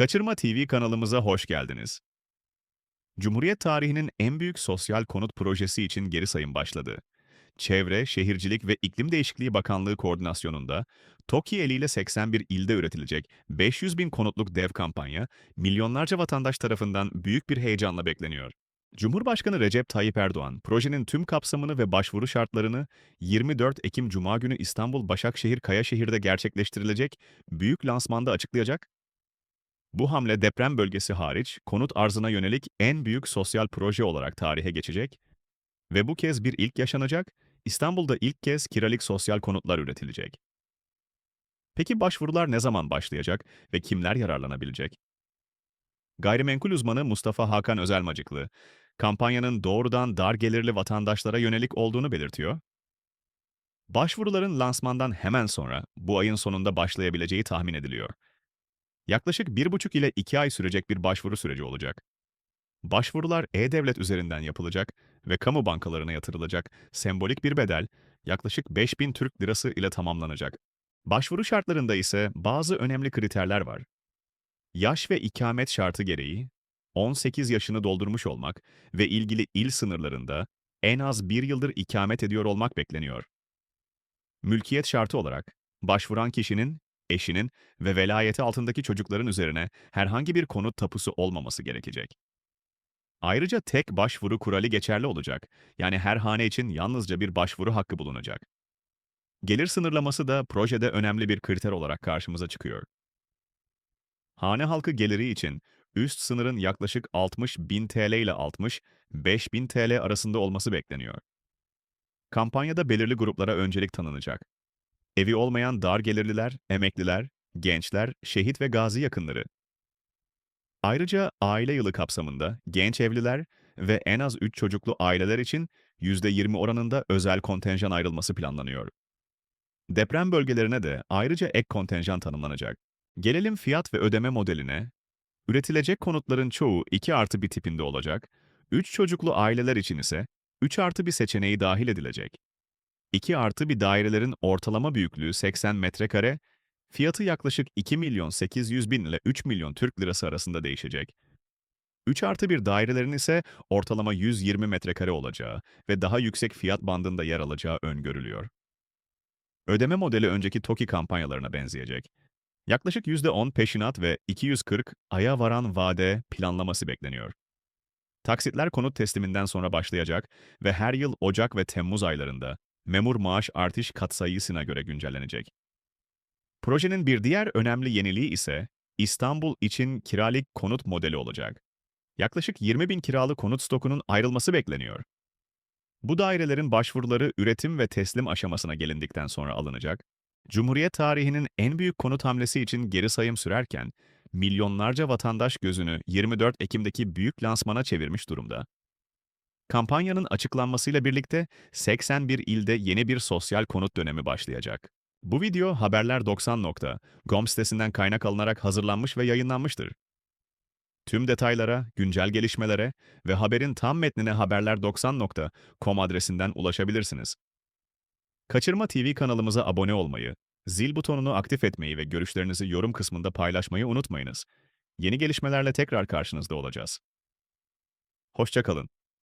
Kaçırma TV kanalımıza hoş geldiniz. Cumhuriyet tarihinin en büyük sosyal konut projesi için geri sayım başladı. Çevre, Şehircilik ve İklim Değişikliği Bakanlığı koordinasyonunda TOKİ eliyle 81 ilde üretilecek 500 bin konutluk dev kampanya, milyonlarca vatandaş tarafından büyük bir heyecanla bekleniyor. Cumhurbaşkanı Recep Tayyip Erdoğan, projenin tüm kapsamını ve başvuru şartlarını 24 Ekim Cuma günü İstanbul Başakşehir Kayaşehir'de gerçekleştirilecek büyük lansmanda açıklayacak bu hamle deprem bölgesi hariç konut arzına yönelik en büyük sosyal proje olarak tarihe geçecek ve bu kez bir ilk yaşanacak, İstanbul'da ilk kez kiralık sosyal konutlar üretilecek. Peki başvurular ne zaman başlayacak ve kimler yararlanabilecek? Gayrimenkul uzmanı Mustafa Hakan Özelmacıklı, kampanyanın doğrudan dar gelirli vatandaşlara yönelik olduğunu belirtiyor. Başvuruların lansmandan hemen sonra bu ayın sonunda başlayabileceği tahmin ediliyor. Yaklaşık 1,5 ile 2 ay sürecek bir başvuru süreci olacak. Başvurular e-devlet üzerinden yapılacak ve kamu bankalarına yatırılacak sembolik bir bedel yaklaşık 5000 Türk Lirası ile tamamlanacak. Başvuru şartlarında ise bazı önemli kriterler var. Yaş ve ikamet şartı gereği 18 yaşını doldurmuş olmak ve ilgili il sınırlarında en az bir yıldır ikamet ediyor olmak bekleniyor. Mülkiyet şartı olarak başvuran kişinin eşinin ve velayeti altındaki çocukların üzerine herhangi bir konut tapusu olmaması gerekecek. Ayrıca tek başvuru kuralı geçerli olacak. Yani her hane için yalnızca bir başvuru hakkı bulunacak. Gelir sınırlaması da projede önemli bir kriter olarak karşımıza çıkıyor. Hane halkı geliri için üst sınırın yaklaşık 60 bin TL ile 60 5 bin TL arasında olması bekleniyor. Kampanyada belirli gruplara öncelik tanınacak. Evi olmayan dar gelirliler, emekliler, gençler, şehit ve gazi yakınları. Ayrıca aile yılı kapsamında genç evliler ve en az 3 çocuklu aileler için %20 oranında özel kontenjan ayrılması planlanıyor. Deprem bölgelerine de ayrıca ek kontenjan tanımlanacak. Gelelim fiyat ve ödeme modeline. Üretilecek konutların çoğu 2 artı bir tipinde olacak, 3 çocuklu aileler için ise 3 artı bir seçeneği dahil edilecek. 2 artı bir dairelerin ortalama büyüklüğü 80 metrekare, fiyatı yaklaşık 2 milyon 800 bin ile 3 milyon Türk lirası arasında değişecek. 3 artı bir dairelerin ise ortalama 120 metrekare olacağı ve daha yüksek fiyat bandında yer alacağı öngörülüyor. Ödeme modeli önceki TOKİ kampanyalarına benzeyecek. Yaklaşık %10 peşinat ve 240 aya varan vade planlaması bekleniyor. Taksitler konut tesliminden sonra başlayacak ve her yıl Ocak ve Temmuz aylarında memur maaş artış katsayısına göre güncellenecek. Projenin bir diğer önemli yeniliği ise İstanbul için kiralık konut modeli olacak. Yaklaşık 20 bin kiralı konut stokunun ayrılması bekleniyor. Bu dairelerin başvuruları üretim ve teslim aşamasına gelindikten sonra alınacak. Cumhuriyet tarihinin en büyük konut hamlesi için geri sayım sürerken, milyonlarca vatandaş gözünü 24 Ekim'deki büyük lansmana çevirmiş durumda. Kampanyanın açıklanmasıyla birlikte 81 ilde yeni bir sosyal konut dönemi başlayacak. Bu video Haberler90.com sitesinden kaynak alınarak hazırlanmış ve yayınlanmıştır. Tüm detaylara, güncel gelişmelere ve haberin tam metnine haberler90.com adresinden ulaşabilirsiniz. Kaçırma TV kanalımıza abone olmayı, zil butonunu aktif etmeyi ve görüşlerinizi yorum kısmında paylaşmayı unutmayınız. Yeni gelişmelerle tekrar karşınızda olacağız. Hoşçakalın.